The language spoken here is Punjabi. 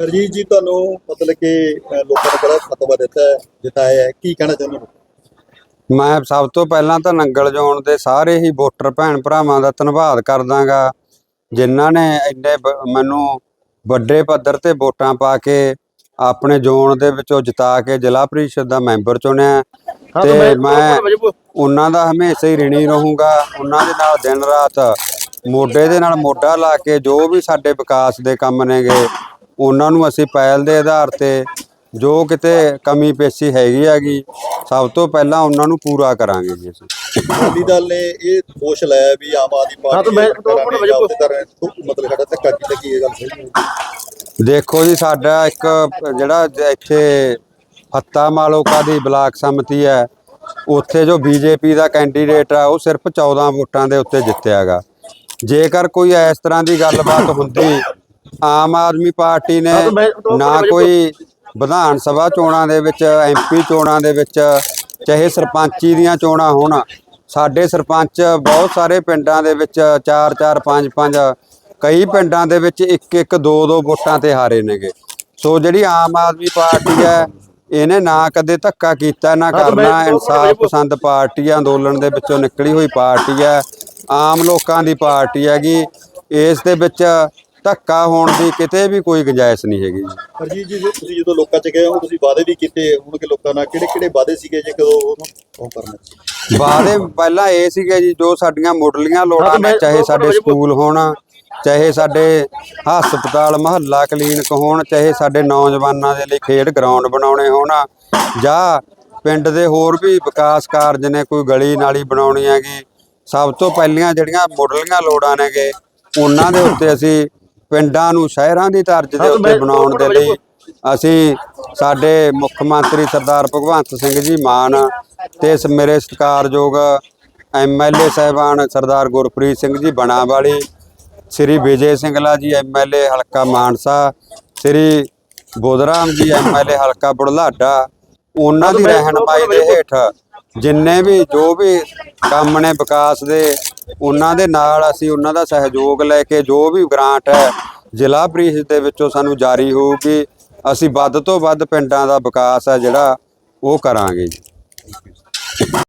ਹਰਜੀਤ ਜੀ ਤੁਹਾਨੂੰ ਮਤਲਬ ਕਿ ਲੋਕਾਂ ਨੇ ਬੜਾ ਫਤਵਾ ਦਿੱਤਾ ਹੈ ਜਿਤਾਇਆ ਹੈ। ਕੀ ਕਹਿਣਾ ਚਾਹੁੰਦੇ ਹੋ? ਮੈਂ ਸਭ ਤੋਂ ਪਹਿਲਾਂ ਤਾਂ ਨੰਗਲ ਜ਼ੋਨ ਦੇ ਸਾਰੇ ਹੀ ਵੋਟਰ ਭੈਣ ਭਰਾਵਾਂ ਦਾ ਧੰਨਵਾਦ ਕਰਦਾਗਾ ਜਿਨ੍ਹਾਂ ਨੇ ਇੰਨੇ ਮੈਨੂੰ ਵੱਡੇ ਪੱਧਰ ਤੇ ਵੋਟਾਂ ਪਾ ਕੇ ਆਪਣੇ ਜ਼ੋਨ ਦੇ ਵਿੱਚੋਂ ਜਿਤਾ ਕੇ ਜ਼ਿਲ੍ਹਾ ਪ੍ਰੀਸ਼ਦ ਦਾ ਮੈਂਬਰ ਚੁਣਿਆ। ਤੇ ਮੈਂ ਉਹਨਾਂ ਦਾ ਹਮੇਸ਼ਾ ਹੀ ਰਿਣੀ ਰਹੂੰਗਾ। ਉਹਨਾਂ ਦੇ ਨਾਲ ਦਿਨ ਰਾਤ ਮੋਢੇ ਦੇ ਨਾਲ ਮੋਢਾ ਲਾ ਕੇ ਜੋ ਵੀ ਸਾਡੇ ਵਿਕਾਸ ਦੇ ਕੰਮ ਨੇਗੇ ਉਹਨਾਂ ਨੂੰ ਅਸੀਂ ਪਹਿਲ ਦੇ ਆਧਾਰ ਤੇ ਜੋ ਕਿਤੇ ਕਮੀ ਪੇਸ਼ੀ ਹੈਗੀ ਹੈਗੀ ਸਭ ਤੋਂ ਪਹਿਲਾਂ ਉਹਨਾਂ ਨੂੰ ਪੂਰਾ ਕਰਾਂਗੇ ਜੀ ਅਸੀਂ। ਅਕਾਲੀ ਦਲ ਨੇ ਇਹ ਦੋਸ਼ ਲਾਇਆ ਵੀ ਆਮ ਆਦਮੀ ਪਾਰਟੀ ਮੈਂ- ਨੇ ਤੋਂ ਮਤਲਬ ਸਾਡਾ ਧੱਕਾ ਕੀਤਾ ਕੀ ਇਹ ਗੱਲ ਸਹੀ ਹੈ ਦੇਖੋ ਜੀ ਸਾਡਾ ਇੱਕ ਜਿਹੜਾ ਇੱਥੇ ਹੱਤਾ ਮਾਲੋਕਾ ਦੀ ਬਲਾਕ ਸੰਮਤੀ ਹੈ ਉੱਥੇ ਜੋ ਬੀਜੇਪੀ ਦਾ ਕੈਂਡੀਡੇਟ ਆ ਉਹ ਸਿਰਫ 14 ਵੋਟਾਂ ਦੇ ਉੱਤੇ ਜਿੱਤਿਆਗਾ ਜੇਕਰ ਕੋਈ ਇਸ ਤਰ੍ਹਾਂ ਦੀ ਗੱਲਬਾਤ ਹੁੰਦੀ ਆਮ ਆਦਮੀ ਪਾਰਟੀ ਨੇ ਨਾ ਕੋਈ ਵਿਧਾਨ ਸਭਾ ਚੋਣਾਂ ਦੇ ਵਿੱਚ ਐਮਪੀ ਚੋਣਾਂ ਦੇ ਵਿੱਚ ਚਾਹੇ ਸਰਪੰਚੀ ਦੀਆਂ ਚੋਣਾਂ ਹੋਣ ਸਾਡੇ ਸਰਪੰਚ ਬਹੁਤ ਸਾਰੇ ਪਿੰਡਾਂ ਦੇ ਵਿੱਚ 4 4 5 5 ਕਈ ਪਿੰਡਾਂ ਦੇ ਵਿੱਚ ਇੱਕ ਇੱਕ ਦੋ ਦੋ ਵੋਟਾਂ ਤੇ ਹਾਰੇ ਨੇਗੇ। ਸੋ ਜਿਹੜੀ ਆਮ ਆਦਮੀ ਪਾਰਟੀ ਹੈ ਇਹਨੇ ਨਾ ਕਦੇ ਧੱਕਾ ਕੀਤਾ ਨਾ ਕਰਨਾ ਇਨਸਾਫ ਪਸੰਦ ਪਾਰਟੀ ਅੰਦੋਲਨ ਦੇ ਵਿੱਚੋਂ ਨਿਕਲੀ ਹੋਈ ਪਾਰਟੀ ਹੈ ਆਮ ਲੋਕਾਂ ਦੀ ਪਾਰਟੀ ਹੈਗੀ। ਇਸ ਦੇ ਵਿੱਚ ਧੱਕਾ ਹੋਣ ਦੀ ਕਿਤੇ ਵੀ ਕੋਈ ਗੁੰਜਾਇਸ਼ ਨਹੀਂ ਹੈਗੀ ਜੀ। ਹਰਜੀਤ ਜੀ ਜੇ ਤੁਸੀਂ ਜਦੋਂ ਲੋਕਾਂ 'ਚ ਗਏ ਹੋ ਤੁਸੀਂ ਵਾਅਦੇ ਵੀ ਕੀਤੇ ਹੁਣ ਕਿ ਲੋਕਾਂ ਨਾਲ? ਕਿਹੜੇ ਕਿਹੜੇ ਵਾਅਦੇ ਸੀਗੇ ਜੇ ਕਦੋਂ ਉਹਨੂੰ ਉਹ ਕਰਨਾ ਸੀ? ਵਾਅਦੇ ਪਹਿਲਾਂ ਇਹ ਸੀਗੇ ਜੀ ਜੋ ਸਾਡੀਆਂ ਮੁੱਢਲੀਆਂ ਲੋੜਾਂ ਨੇ ਚਾਹੇ ਸਾਡੇ ਸਕੂਲ ਹੋਣ ਚਾਹੇ ਸਾਡੇ ਹਸਪਤਾਲ ਮਹੱਲਾ ਕਲੀਨਿਕ ਹੋਣ ਚਾਹੇ ਸਾਡੇ ਨੌਜਵਾਨਾਂ ਦੇ ਲਈ ਖੇਡ ਗਰਾਊਂਡ ਬਣਾਉਣੇ ਹੋਣ ਜਾਂ ਪਿੰਡ ਦੇ ਹੋਰ ਵੀ ਵਿਕਾਸ ਕਾਰਜ ਨੇ ਕੋਈ ਗਲੀ ਨਾਲੀ ਬਣਾਉਣੀ ਹੈਗੀ ਸਭ ਤੋਂ ਪਹਿਲੀਆਂ ਜਿਹੜੀਆਂ ਮੁੱਢਲੀਆਂ ਲੋੜਾਂ ਨੇਗੇ ਉਹਨਾਂ ਦੇ ਉੱਤੇ ਅਸੀਂ ਪਿੰਡਾਂ ਨੂੰ ਸ਼ਹਿਰਾਂ ਦੀ ਤਰਜ਼ ਦੇ ਉੱਤੇ ਬਣਾਉਣ ਦੇ ਲਈ ਅਸੀਂ ਸਾਡੇ ਮੁੱਖ ਮੰਤਰੀ ਸਰਦਾਰ ਭਗਵੰਤ ਸਿੰਘ ਜੀ ਮਾਨ ਤੇ ਇਸ ਮੇਰੇ ਸਤਿਕਾਰਯੋਗ ਐਮਐਲਏ ਸਾਹਿਬਾਨ ਸਰਦਾਰ ਗੁਰਪ੍ਰੀਤ ਸਿੰਘ ਜੀ ਬਣਾਵਾਲੀ ਸ੍ਰੀ ਵਿਜੇ ਸਿੰਘਲਾ ਜੀ ਐਮਐਲਏ ਹਲਕਾ ਮਾਨਸਾ ਸ੍ਰੀ ਬੋਧਰਾਮ ਜੀ ਐਮਐਲਏ ਹਲਕਾ ਬੁਢਲਾਡਾ ਉਹਨਾਂ ਦੀ ਰਹਿਨਮਾਈ ਦੇ ਹੇਠ ਜਿੰਨੇ ਵੀ ਜੋ ਵੀ ਕੰਮ ਨੇ ਵਿਕਾਸ ਦੇ ਉਹਨਾਂ ਦੇ ਨਾਲ ਅਸੀਂ ਉਹਨਾਂ ਦਾ ਸਹਿਯੋਗ ਲੈ ਕੇ ਜੋ ਵੀ ਗ੍ਰਾਂਟ ਹੈ, ਜ਼ਿਲ੍ਹਾ ਪ੍ਰੀਸ਼ਦ ਦੇ ਵਿੱਚੋਂ ਸਾਨੂੰ ਜਾਰੀ ਹੋਊਗੀ। ਅਸੀਂ ਵੱਧ ਤੋਂ ਵੱਧ ਪਿੰਡਾਂ ਦਾ ਵਿਕਾਸ ਹੈ ਜਿਹੜਾ ਉਹ ਕਰਾਂਗੇ ਜੀ।